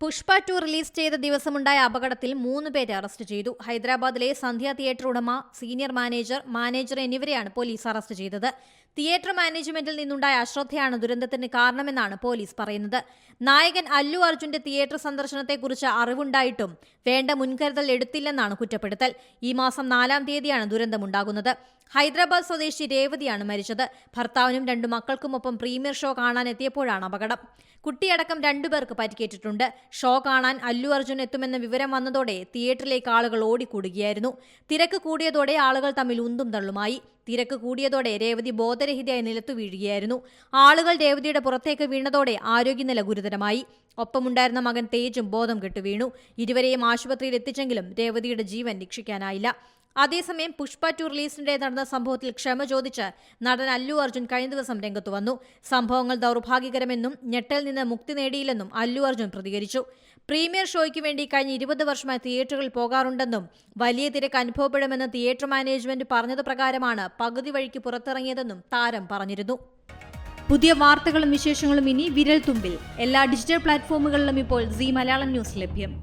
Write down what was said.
Pushpa to release ചെയ്ത ദിവസമുണ്ടായ അപകടത്തിൽ മൂന്ന് പേരെ അറസ്റ്റ് ചെയ്തു. ഹൈദരാബാദിലെ സന്ധ്യ തിയേറ്റർ ഉടമ സീനിയർ മാനേജർ മാനേജർ എന്നിവരെയാണ് പോലീസ് അറസ്റ്റ് ചെയ്തത്. തിയേറ്റർ മാനേജ്മെന്റിൽ നിന്നുണ്ടായ അശ്രദ്ധയാണ് ദുരന്തത്തിന് കാരണമെന്നാണ് പോലീസ് പറയുന്നത്. നായകൻ അല്ലു അർജുന്റെ തിയേറ്റർ സന്ദർശനത്തെക്കുറിച്ച് അറിവുണ്ടായിട്ടും വേണ്ട മുൻകരുതൽ എടുത്തില്ലെന്നാണ് കുറ്റപ്പെടുത്തൽ. ഈ മാസം നാലാം തീയതിയാണ് ദുരന്തമുണ്ടാകുന്നത്. ഹൈദരാബാദ് സ്വദേശി രേവതിയാണ് മരിച്ചത്. ഭർത്താവിനും രണ്ടു മക്കൾക്കുമൊപ്പം പ്രീമിയർ ഷോ കാണാൻ എത്തിയപ്പോഴാണ് അപകടം. കുട്ടിയടക്കം രണ്ടുപേർക്ക് പരിക്കേറ്റിട്ടുണ്ട്. ഷോ കാണാൻ അല്ലു അർജുൻ എത്തുമെന്ന വിവരം വന്നതോടെ തിയേറ്ററിലേക്ക് ആളുകൾ ഓടിക്കൂടുകയായിരുന്നു. തിരക്ക് കൂടിയതോടെ ആളുകൾ തമ്മിൽ ഉന്തും തള്ളുമായി. തിരക്ക് കൂടിയതോടെ രേവതി ബോധരഹിതയായി നിലത്തു വീഴുകയായിരുന്നു. ആളുകൾ രേവതിയുടെ പുറത്തേക്ക് വീണതോടെ ആരോഗ്യനില ഗുരുതരമായി. ഒപ്പമുണ്ടായിരുന്ന മകൻ തേജും ബോധം കെട്ടു വീണു ഇരുവരെയും ആശുപത്രിയിൽ എത്തിച്ചെങ്കിലും രേവതിയുടെ ജീവൻ രക്ഷിക്കാനായില്ല. അതേസമയം പുഷ്പ ടു റിലീസിനിടെ നടന്ന സംഭവത്തിൽ ക്ഷമ ചോദിച്ച് നടൻ അല്ലു അർജുൻ കഴിഞ്ഞ ദിവസം രംഗത്തു വന്നു. സംഭവങ്ങൾ ദൗർഭാഗ്യകരമെന്നും ഞെട്ടൽ നിന്ന് മുക്തി നേടിയില്ലെന്നും അല്ലു അർജുൻ പ്രതികരിച്ചു. പ്രീമിയർ ഷോയ്ക്ക് വേണ്ടി കഴിഞ്ഞ ഇരുപത് വർഷമായി തിയേറ്ററുകൾ പോകാറുണ്ടെന്നും വലിയ തിരക്ക് അനുഭവപ്പെടുമെന്ന് തിയേറ്റർ മാനേജ്മെന്റ് പറഞ്ഞത് പ്രകാരമാണ് പകുതി വഴിക്ക് പുറത്തിറങ്ങിയതെന്നും താരം പറഞ്ഞിരുന്നു. പുതിയ വാർത്തകളും വിശേഷങ്ങളും ഇനി വിരൽ തുമ്പിൽ. എല്ലാ ഡിജിറ്റൽ പ്ലാറ്റ്ഫോമുകളിലും ഇപ്പോൾ സി മലയാളം ന്യൂസ് ലഭ്യം.